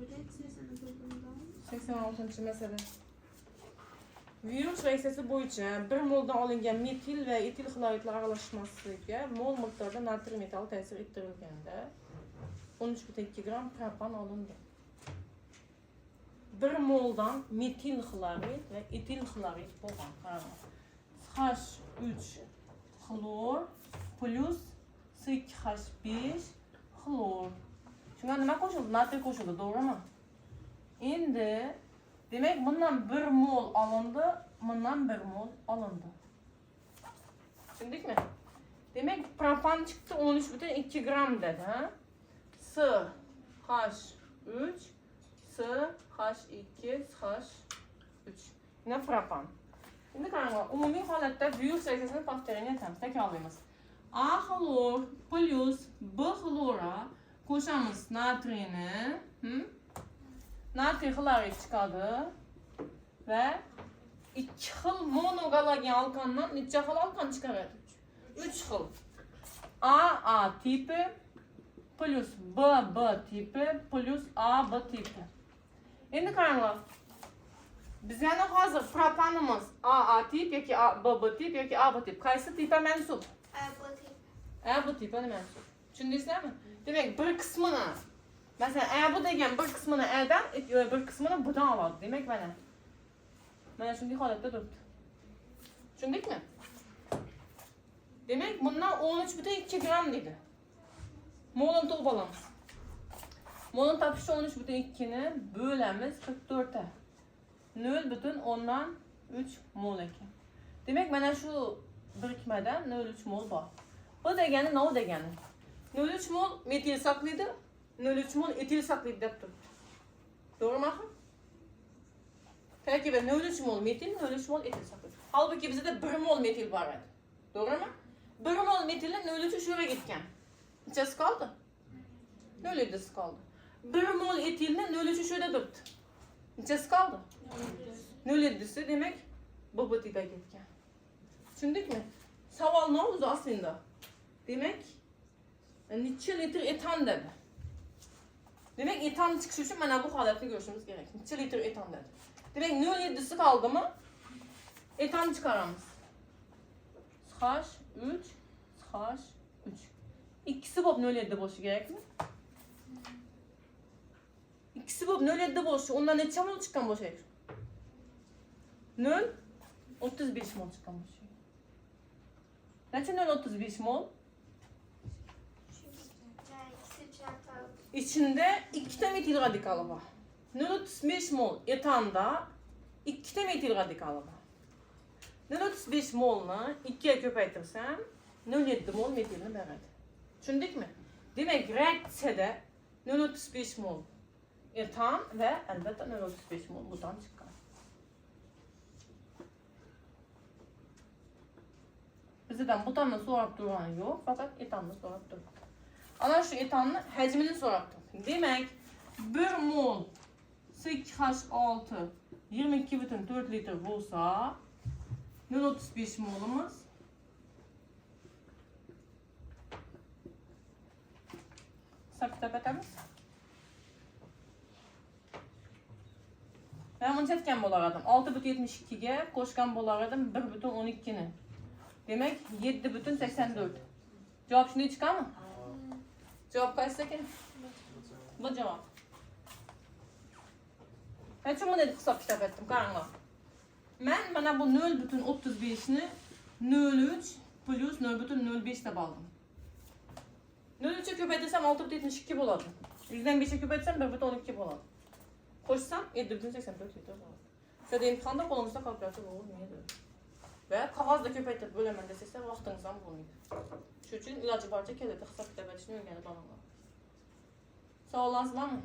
Bir de 89'dan. 86 mesele. Virus reysesi boyunca bir moldan olingan metil ve etil xloridlar aralashmasligi mol miqdorda natриy metal ta'sir ettirilganda 13,2 gram propan olindi. Bir moldan metil xlorid ve etil xlorid bo'lgan. qarang. H3 xlor plus 2H5 xlor. Shunga nima qo'shildi? Natriy qo'shildi, to'g'rimi? Endi demek bundan bir mol alındı, bundan bir mol alındı. Düşündük mü? Demek propan çıktı 13,2 gram dedi ha? S H3 S H2 H3 Yine propan. Şimdi kanka umumi halatta büyük sayısını faktörini yatırız. Tekrarlayımız. A klor plus B klora koşamız natriyini. Hı? Natriy xlorid chiqadi va ikki xil monogalogen alkandan necha xil alkan chiqaradi? 3 xil. A A tipi plus B B tipi plus A B tipi. Endi qaranglar. Biz yana hozir propanimiz A A tip yoki A B B tip yoki A B tip. Qaysi tipga mansub? A bu tipi mansub. Tushundingizlarmi? Demak, bir qismini Mesela eğer bu degan bir kısmını elden, e, bir kısmını budan aladi. Demek mana. Mana shunday holatda turibdi. Tushundikmi? Demak, bundan 13,2 gram dedi. Molini topib olamiz. Molini topish uchun 13,2 ni bo'lamiz 44 ta. 0 butun 10dan 3 mol ekan. Demak, mana shu birikmadan 0,3 mol bor. Bu degani nima degani? 0,3 mol metil saqlaydi, 0,3 mol etil saqlaydi deb turibdi. To'g'rimi axir? Tarkibi 0,3 mol metil, 0,3 mol etil saqlaydi. Halbuki bizda 1 mol metil bor edi. To'g'rimi? 1 mol metilni 0,3 shu yerga ketgan. Nechasi qoldi? 0,7si qoldi. 1 mol etilni 0,3 shu yerda turibdi. Nechasi qoldi? 0,7si demak bu butiga ketgan. Tushundikmi? Savol nima o'zi aslida? Demak, necha litr etan dedi. Demek etan çıkışı için bana bu holatni görüşümüz gerek. Necha litr etan dedi. Demek 0,7'si kaldı mı? Etan çıkaramiz. H 3 H 3 İkisi bop 0,7 boşu gerek mi? İkisi bop 0,7 boşu. Ondan neçe mol çıkan boşu? 0 35 mol çıkan boşu. Neçe 0 35 mol? İçinde iki de metil radikalı var. 0,35 mol etanda iki de metil radikalı var. 0,35 molunu ikiye köpeytirsem 0,7 mol metilini veradi. Tushundik mi? Demek reaksiyada 0,35 mol etan ve albatta 0,35 mol butan chiqqan. Bizden butanni so'rab turgani yo'q, faqat etanni so'rab turibdi. Ana şu etanın həcmini soraqdım. Demek 1 mol 8H6 22,4 litr olsa 0,35 molumuz Sakta katamiz. Ben bunu çetken bolar edim. 6,72 ga qo'shgan bolar edim 1,12 ni. Demek 7,84. Kaçsa ekan? Bu cevap. Ben şunu dedik hisob kitap ettim, qaranglar. Men mana bu 0,35 ni 0,3 plus 0,05 deb oldim. 0,3'e ko'paytirsam 6,72 bo'ladi. 100dan 5'e ko'paytirsam 1,12 bo'ladi. Qo'shsam 7,84 litr bo'ladi. Sizda imtihonda qo'lingizda Və kağız da köpək də belə mən desəksə vaxtınızdan vurmayın. Çünki ilacı barca gələcək, xəstə bir dəvəcini öyrənib alın. Sağ olasınız, mı?